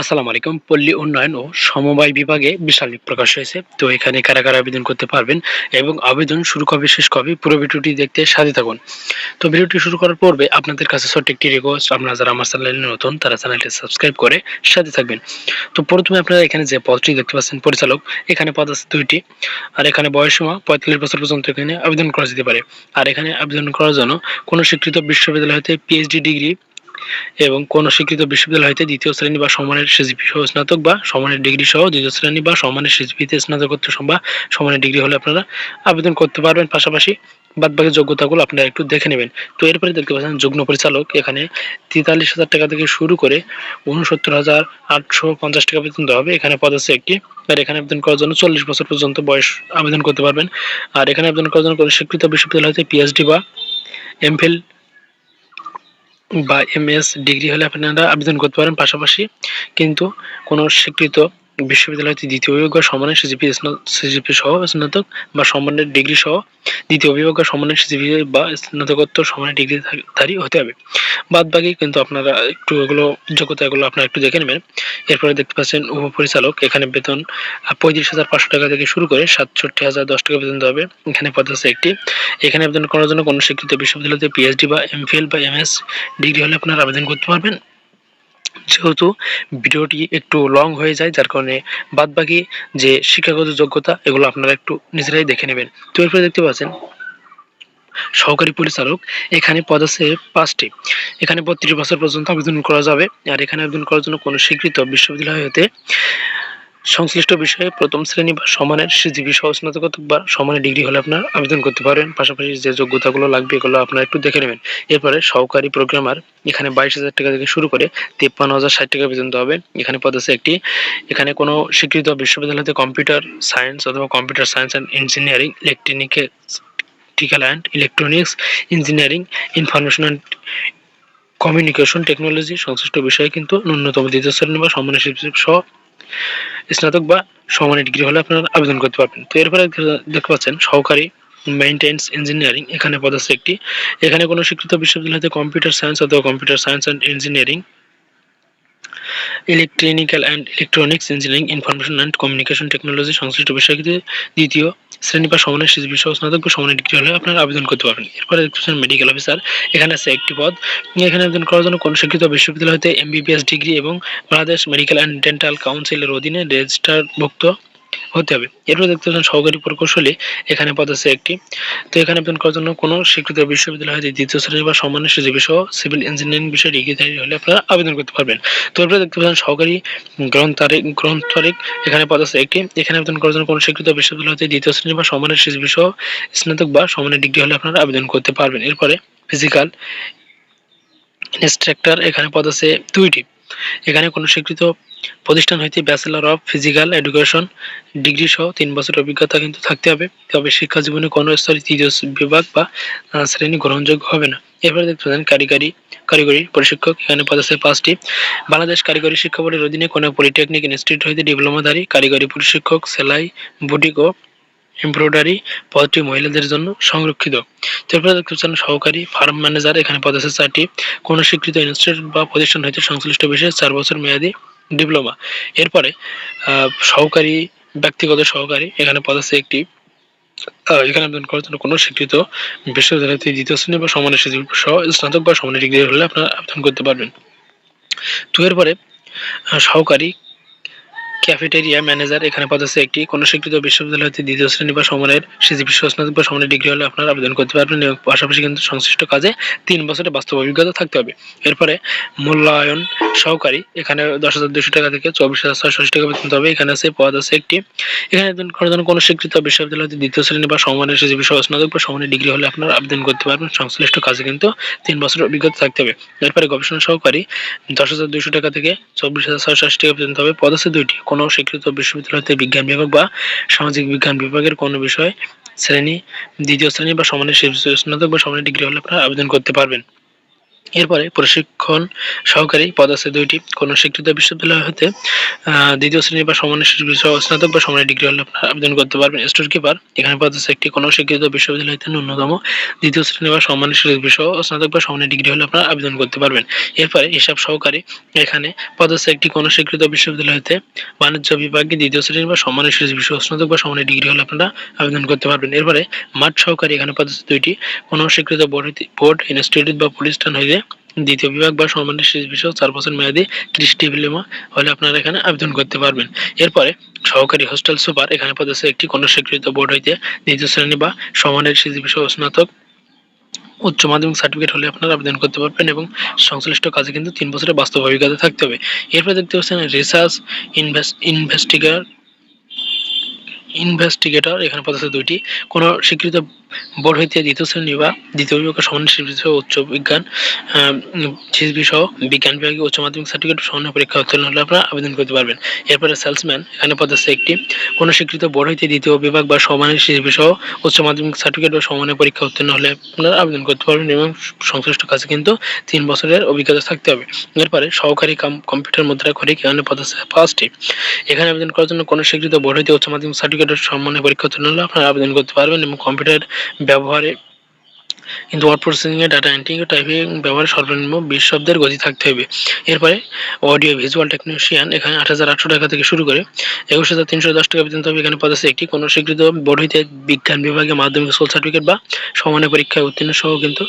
আসসালামু আলাইকুম। পল্লী উন্নয়ন ও সমবায় বিভাগে বিশাল প্রকাশ হয়েছে। তো এখানে কারা কারা আবেদন করতে পারবেন এবং আবেদন শুরু কবে, শেষ কবে, পুরো ভিডিওটি দেখতে সাথে থাকুন। তো ভিডিওটি শুরু করার পূর্বে আপনাদের কাছে ছোট্ট একটি রিকোয়েস্ট আপনারা যারা আমার চ্যানেলে নতুন, তারা চ্যানেলটি সাবস্ক্রাইব করে সাথে থাকবেন। তো প্রথমে আপনারা এখানে যে পদটি দেখতে পাচ্ছেন, পরিচালক, এখানে পদ আছে দুইটি। আর এখানে বয়স সীমা পঁয়তাল্লিশ বছর পর্যন্ত এখানে আবেদন করা যেতে পারে। আর এখানে আবেদন করার জন্য কোনো স্বীকৃত বিশ্ববিদ্যালয় হতে পিএইচডি ডিগ্রি এবং কোন স্বীকৃত বিশ্ববিদ্যালয় হইতে দ্বিতীয় শ্রেণি বা সমানের সিজিপি সহ স্নাতক বা সমানের ডিগ্রি সহ দ্বিতীয় শ্রেণি বা সমানের সিজিপিতে স্নাতকোত্তর বা সমানের ডিগ্রি হলে আপনারা আবেদন করতে পারবেন। পাশাপাশি বাদবাকি যোগ্যতাগুলো আপনারা একটু দেখে নেবেন। তো এরপরে দেখতে পাচ্ছেন, যুগ্ম পরিচালক এখানে তেতাল্লিশ হাজার টাকা থেকে শুরু করে উনসত্তর হাজার আটশো পঞ্চাশ টাকা পর্যন্ত হবে। এখানে পদ আছে একটি। আর এখানে আবেদন করার জন্য চল্লিশ বছর পর্যন্ত বয়স আবেদন করতে পারবেন। আর এখানে আবেদন করার জন্য স্বীকৃত বিশ্ববিদ্যালয় হতে পিএইচডি বা এমফিল বা এমএস ডিগ্রি হলে আপনারা আবেদন করতে পারেন পাশাপাশি। কিন্তু কোনো স্বীকৃত বিশ্ববিদ্যালয় হতে দ্বিতীয় বা সমানের সিজিপি সিজিপি সহ স্নাতক বা সমানের ডিগ্রি সহ দ্বিতীয় বিভাগ বা সমানের সিজিপি বা স্নাতকোত্তর সমানের ডিগ্রিধারী হতে হবে। বাদ বাকি কিন্তু আপনারা একটু এগুলো যোগ্যতা এগুলো আপনারা একটু দেখে নেবেন। এরপরে দেখতে পাচ্ছেন উপপরিচালক, এখানে বেতন পঁয়ত্রিশ হাজার পাঁচশো টাকা থেকে শুরু করে সাতষট্টি হাজার দশ টাকা পর্যন্ত হবে। এখানে পদ আছে একটি। এখানে আবেদন করার জন্য কোনো স্বীকৃত বিশ্ববিদ্যালয়তে পিএইচডি বা এমফিল বা এমএস ডিগ্রি হলে আপনারা আবেদন করতে পারবেন। যেহেতু ভিডিওটি একটু লং হয়ে যায়, যার কারণে বাদবাকি যে শিক্ষাগত যোগ্যতা, এগুলো আপনারা একটু নিজেরাই দেখে নেবেন। তো এরপরে দেখতে পাচ্ছেন, সহকারী পরিচালক এখানে পদ আছে পাঁচটি। এখানে বত্রিশ বছর পর্যন্ত আবেদন করা যাবে, আর এখানে আবেদন করার জন্য কোনো স্বীকৃত বিশ্ববিদ্যালয় হতে সংশ্লিষ্ট বিষয়ে প্রথম শ্রেণি বা সমানের সিজিবি সহ স্নাতকোত্তর বা সমানের ডিগ্রি হলে আপনার আবেদন করতে পারেন। পাশাপাশি যে যোগ্যতাগুলো লাগবে এগুলো আপনারা একটু দেখে নেবেন। এরপরে সহকারী প্রোগ্রামার এখানে বাইশ হাজার টাকা থেকে শুরু করে তিপ্পান্ন হাজার ষাট টাকা পর্যন্ত হবে। এখানে পদ আছে একটি, এখানে কোনো স্বীকৃত বিশ্ববিদ্যালয়তে কম্পিউটার সায়েন্স অথবা computer science and engineering ইলেকট্রনিকে electrical and electronics, engineering, information and communication technology সংশ্লিষ্ট বিষয়ে কিন্তু ন্যূনতম দ্বিতীয় শ্রেণি বা সমানের সহ স্নাতক বা সমানের ডিগ্রি হলে আপনারা আবেদন করতে পারবেন। তো এরপরে দেখতে পাচ্ছেন, সহকারী মেইনটেন্স ইঞ্জিনিয়ারিং এখানে পদ একটি। এখানে কোনো স্বীকৃত বিশ্ববিদ্যালয়তে কম্পিউটার সায়েন্স অথবা computer science and engineering electrical and electronics engineering information and communication technology সংশ্লিষ্ট বিষয়গুলিতে দ্বিতীয় শ্রেণি বা সমানের শিশু বিষয় স্নাতক সমানের ডিগ্রি হলে আপনারা আবেদন করতে পারবেন। এরপরে দেখতেছেন মেডিকেল অফিসার এখানে আছে একটি পদ। এখানে আবেদন করার জন্য কোন শিক্ষিত বিশ্ববিদ্যালয় হতে এমবিবিএস ডিগ্রি এবং বাংলাদেশ মেডিকেল অ্যান্ড ডেন্টাল কাউন্সিলের অধীনে রেজিস্টারভুক্ত হতে হবে। এরপর দেখতে পাচ্ছেন সহকারী প্রকৌশলী এখানে পদ আছে একটি। তো এখানে আবেদন করার জন্য কোনো স্বীকৃত বিশ্ববিদ্যালয় হতে দ্বিতীয় শ্রেণি বা সমানের সুযোগ সহ সিভিল ইঞ্জিনিয়ারিং বিষয়ে ডিগ্রিধারী হলে আপনারা আবেদন করতে পারবেন। তো এরপরে দেখতে পাচ্ছেন সহকারী গ্রন্থারিক গ্রন্থারিক এখানে পদ আছে একটি। এখানে আবেদন করার জন্য কোনো স্বীকৃত বিশ্ববিদ্যালয় হতে দ্বিতীয় শ্রেণি বা সমানের সুযোগ সহ স্নাতক বা সমানের ডিগ্রি হলে আপনারা আবেদন করতে পারবেন। এরপরে ফিজিক্যাল ইনস্ট্রাক্টর এখানে পদ আছে দুইটি। এখানে কোনো স্বীকৃত প্রতিষ্ঠান হইতে bachelor of physical education degree সহ তিন বছর অভিজ্ঞতা কিন্তু থাকতে হবে, তবে শিক্ষা জীবনে কোনো স্তরে তৃতীয় বিভাগ বা শ্রেণি গ্রহণযোগ্য হবে না। এরপরে দেখতে পাচ্ছেন কারিগরি কারিগরি প্রশিক্ষক, এখানে পদ পাঁচটি। বাংলাদেশ কারিগরি শিক্ষা বোর্ডের অধীনে কোনো পলিটেকনিক ইনস্টিটিউট হইতে ডিপ্লোমাধারী কারিগরি প্রশিক্ষক, সেলাই, বুটিক ও এমব্রয়ডারি পদটি মহিলাদের জন্য সংরক্ষিত। তারপরে দেখতে পাচ্ছেন সহকারী ফার্ম ম্যানেজার, এখানে পদ চারটি। কোনো স্বীকৃত ইনস্টিটিউট বা প্রতিষ্ঠান হইতে সংশ্লিষ্ট বিষয়ে চার বছর মেয়াদী ডিপ্লোমা। এরপরে সহকারী, ব্যক্তিগত সহকারী, এখানে পদ আছে একটি এখানে আবেদন করার জন্য কোনো স্বীকৃত বিশ্ববিদ্যালয়তে দ্বিতীয় শ্রেণি বা সমানের সহ স্নাতক বা সমানের ডিগ্রি হলে আপনারা আবেদন করতে পারবেন। তো এরপরে সহকারী ক্যাফেটেরিয়া ম্যানেজার এখানে পদ আছে একটি। কোনো স্বীকৃত বিশ্ববিদ্যালয় হতে দ্বিতীয় শ্রেণি বা সমানের সিজিপি স্নাতক বা সমানের ডিগ্রি হলে আপনারা আবেদন করতে পারবেন এবং পাশাপাশি কিন্তু সংশ্লিষ্ট কাজে তিন বছরের বাস্তব অভিজ্ঞতা থাকতে হবে। এরপরে মূল্যায়ন সহকারী, এখানে দশ হাজার দুশো টাকা থেকে চব্বিশ হাজার ছয়শো টাকা পর্যন্ত হবে। এখানে আছে পদ আছে একটি। এখানে আবেদন করার জন্য কোনো স্বীকৃত বিশ্ববিদ্যালয় হতে দ্বিতীয় শ্রেণি বা সমানের সিজিপি স্নাতক বা সমানের ডিগ্রি হলে আপনারা আবেদন করতে পারবেন। সংশ্লিষ্ট কাজে কিন্তু তিন বছরের অভিজ্ঞতা থাকতে হবে। এরপরে গবেষণা সহকারী, দশ হাজার দুশো টাকা থেকে চব্বিশ হাজার ছয়শো টাকা পর্যন্ত হবে। পদ আছে দুইটি। কোনো স্বীকৃত বিশ্ববিদ্যালয়তে বিজ্ঞান বিভাগ বা সামাজিক বিজ্ঞান বিভাগের কোনো বিষয় শ্রেণি, দ্বিতীয় শ্রেণি বা সমানের স্নাতক বা সমানের ডিগ্রি হলে আপনারা আবেদন করতে পারবেন। এরপরে প্রশিক্ষণ সহকারী পদ আছে দুইটি কোনো স্বীকৃত বিশ্ববিদ্যালয় হতে দ্বিতীয় শ্রেণি বা সমানের স্নাতক বা সমানের ডিগ্রি হলে আপনারা আবেদন করতে পারবেন। স্টোর কিপার, এখানে পদ আছে একটি কোনো স্বীকৃত বিশ্ববিদ্যালয় হতে ন্যূনতম দ্বিতীয় শ্রেণি বা সমানের বিষয় স্নাতক বা সমানের ডিগ্রি হলে আপনারা আবেদন করতে পারবেন। এরপরে হিসাব সহকারী, এখানে পদ আছে একটি কোনো স্বীকৃত বিশ্ববিদ্যালয় হতে বাণিজ্য বিভাগে দ্বিতীয় শ্রেণি বা সমানের বিষয় স্নাতক বা সমানের ডিগ্রি হলে আপনারা আবেদন করতে পারবেন। এরপরে মাঠ সহকারী, এখানে পদ আছে দুইটি কোনো স্বীকৃত বোর্ড ইনস্টিটিউট বা প্রতিষ্ঠান হইলে দ্বিতীয় বিভাগ বা সম্মানের শেষ বিষয় চার বছর মেয়াদী কৃষি ডিপ্লোমা হলে আপনারা এখানে আবেদন করতে পারবেন। এরপরে সহকারী হোস্টেল সুপার এখানে পদ আছে একটি কোনো স্বীকৃত বোর্ড হইতে দ্বিতীয় শ্রেণি বা সমানের শেষ বিষয় স্নাতক উচ্চ মাধ্যমিক সার্টিফিকেট হলে আপনারা আবেদন করতে পারবেন এবং সংশ্লিষ্ট কাজে কিন্তু তিন বছরের বাস্তব অভিজ্ঞতা থাকতে হবে। এরপরে দেখতে পাচ্ছেন রিসার্চ ইনভেস্ট ইনভেস্টিগার ইনভেস্টিগেটর এখানে পদ আছে দুইটি। কোনো স্বীকৃত বোর্ড হইতে দ্বিতীয় শ্রেণি বা দ্বিতীয় বিভাগের সমানের শিল্পী উচ্চ বিজ্ঞান সহ বিজ্ঞান বিভাগে উচ্চ মাধ্যমিক সার্টিফিকেট সমান্য পরীক্ষা উত্তীর্ণ হলে আপনারা আবেদন করতে পারবেন। এরপরে সেলসম্যান এখানে পদ আছে একটি। কোনো স্বীকৃত বোর্ড হইতে দ্বিতীয় বিভাগ বা সমানের শিল্পী সহ উচ্চ মাধ্যমিক সার্টিফিকেট বা সমানের পরীক্ষা উত্তীর্ণ হলে আপনারা আবেদন করতে পারবেন এবং সংশ্লিষ্ট কাজে কিন্তু তিন বছরের অভিজ্ঞতা থাকতে হবে। এরপরে সহকারী কম্পিউটার মুদ্রা করে এখানে পদ আছে পাঁচটি। এখানে আবেদন করার জন্য কোনো স্বীকৃত বোর্ড হইতে উচ্চ মাধ্যমিক সার্টিফিকেটের সম্মানে পরীক্ষা উত্তীর্ণ হলে আপনারা আবেদন করতে পারবেন এবং কম্পিউটার ব্যবহারে। কিন্তু ওয়ার্ড প্রসেসিং এ ডাটা এন্ট্রি টাইপিং ব্যবহারে সর্বনিম্ন বিশ শব্দের গতি থাকতে হবে। এরপরে অডিও ভিজুয়াল টেকনিশিয়ান এখানে আট হাজার আটশো টাকা থেকে শুরু করে, একুশ হাজার তিনশো দশ টাকা পর্যন্ত হবে। এখানে পদ আছে একটি। কোনো স্বীকৃত বোর্ড বিজ্ঞান বিভাগে মাধ্যমিক স্কুল সার্টিফিকেট বা সমানের পরীক্ষায় উত্তীর্ণ সহ কিন্তু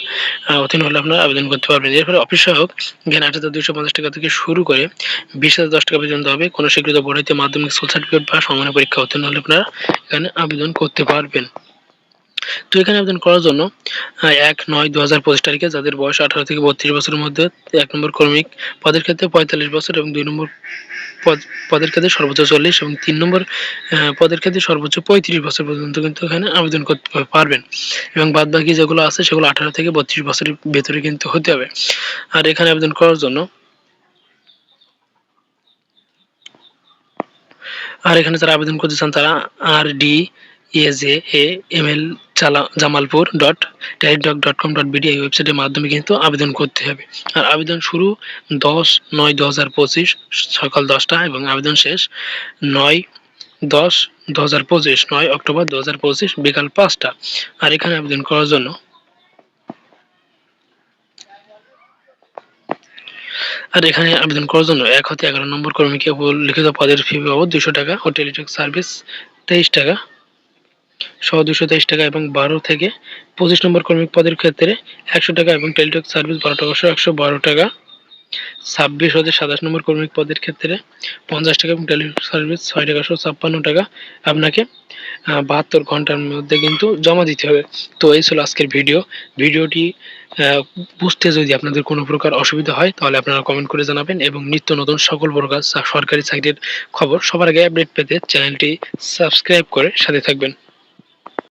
উত্তীর্ণ হলে আপনারা আবেদন করতে পারবেন। এরপরে অফিস সহায়ক, এখানে আট হাজার দুইশো পঞ্চাশ টাকা থেকে শুরু করে, বিশ হাজার দশ টাকা পর্যন্ত হবে। কোনো স্বীকৃত বোর্ড মাধ্যমিক স্কুল সার্টিফিকেট বা সমানের পরীক্ষা উত্তীর্ণ হলে আপনারা এখানে আবেদন করতে পারবেন। তো এখানে আবেদন করার জন্য এক নয় দু হাজার পঁচিশ তারিখে যাদের বয়স আঠারো থেকে বত্রিশ বছরের মধ্যে, এক নম্বর কর্মিক পদের ক্ষেত্রে পঁয়তাল্লিশ বছর এবং দুই নম্বর পদ, পদের ক্ষেত্রে সর্বোচ্চ চল্লিশ এবং তিন নম্বর পদের ক্ষেত্রে সর্বোচ্চ পঁয়ত্রিশ বছর পর্যন্ত কিন্তু এখানে আবেদন করতে পারবেন। এবং বাদ বাকি যেগুলো আছে, সেগুলো আঠারো থেকে বত্রিশ বছরের ভেতরে কিন্তু হতে হবে। আর এখানে আবেদন করার জন্য, আর এখানে যারা আবেদন করতে চান তারা আর ডি এজে A M L Jamalpur dot Teletalk dot com dot BD এই ওয়েবসাইটের মাধ্যমে কিন্তু আবেদন করতে হবে। আর আবেদন শুরু দশ নয় দু হাজার পঁচিশ সকাল দশটা এবং আবেদন শেষ নয় দশ দু হাজার পঁচিশ নয় অক্টোবর দু হাজার পঁচিশ বিকাল পাঁচটা। আর এখানে আবেদন করার জন্য আর এখানে আবেদন করার জন্য এক হতে এগারো নম্বর কর্মীকে লিখিত পদের ফি বাবদ দুশো টাকা ও টেলিটক সার্ভিস তেইশ টাকা সহ দুশো তেইশ টাকা এবং বারো থেকে পঁচিশ নম্বর কর্মিক পদের ক্ষেত্রে একশো টাকা এবং টেলিটক সার্ভিস বারো টাকা সহ একশো বারো টাকা। ছাব্বিশ হতে সাতাশ নম্বর কর্মিক পদের ক্ষেত্রে পঞ্চাশ টাকা এবং টেলিটক সার্ভিস ছয় টাকা সহ ছাপ্পান্ন টাকা আপনাকে বাহাত্তর ঘণ্টার মধ্যে কিন্তু জমা দিতে হবে। তো এই ছিল আজকের ভিডিও। ভিডিওটি বুঝতে যদি আপনাদের কোনো প্রকার অসুবিধা হয়, তাহলে আপনারা কমেন্ট করে জানাবেন এবং নিত্য নতুন সকল প্রকার সরকারি চাকরির খবর সবার আগে আপডেট পেতে চ্যানেলটি সাবস্ক্রাইব করে সাথে থাকবেন।